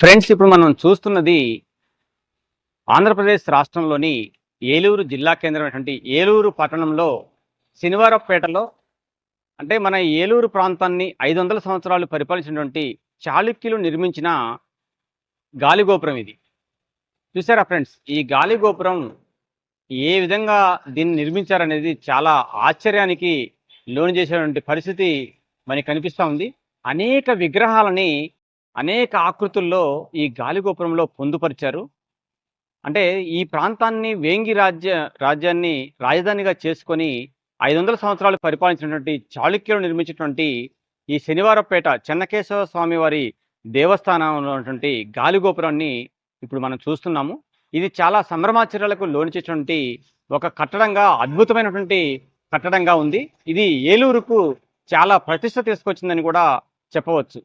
Friends ఇప్పుడు మనం చూస్తున్నది ఆంధ్రప్రదేశ్ రాష్ట్రంలోని ఏలూరు జిల్లా కేంద్రమైనటువంటి ఏలూరు పట్టణంలో శనివారపేటలో అంటే మన ఏలూరు ప్రాంతాన్ని ఐదు వందల సంవత్సరాలు పరిపాలించినటువంటి చాళుక్యులు నిర్మించిన గాలిగోపురం ఇది. చూసారా ఫ్రెండ్స్? ఈ గాలిగోపురం ఏ విధంగా దీన్ని నిర్మించారనేది చాలా ఆశ్చర్యానికి లోను చేసేటువంటి పరిస్థితి మనకి కనిపిస్తూ ఉంది. అనేక విగ్రహాలని అనేక ఆకృతుల్లో ఈ గాలిగోపురంలో పొందుపరిచారు. అంటే ఈ ప్రాంతాన్ని వేంగి రాజ్య రాజ్యాన్ని రాజధానిగా చేసుకొని ఐదు వందల సంవత్సరాలు పరిపాలించినటువంటి చాళుక్యులు నిర్మించినటువంటి ఈ శనివారపేట చెన్నకేశవ స్వామి వారి దేవస్థానంలో ఉన్నటువంటి గాలిగోపురాన్ని ఇప్పుడు మనం చూస్తున్నాము. ఇది చాలా సంభ్రమాచర్యాలకు లోనిచేటువంటి ఒక కట్టడంగా అద్భుతమైనటువంటి కట్టడంగా ఉంది. ఇది ఏలూరుకు చాలా ప్రతిష్ట తీసుకొచ్చిందని కూడా చెప్పవచ్చు.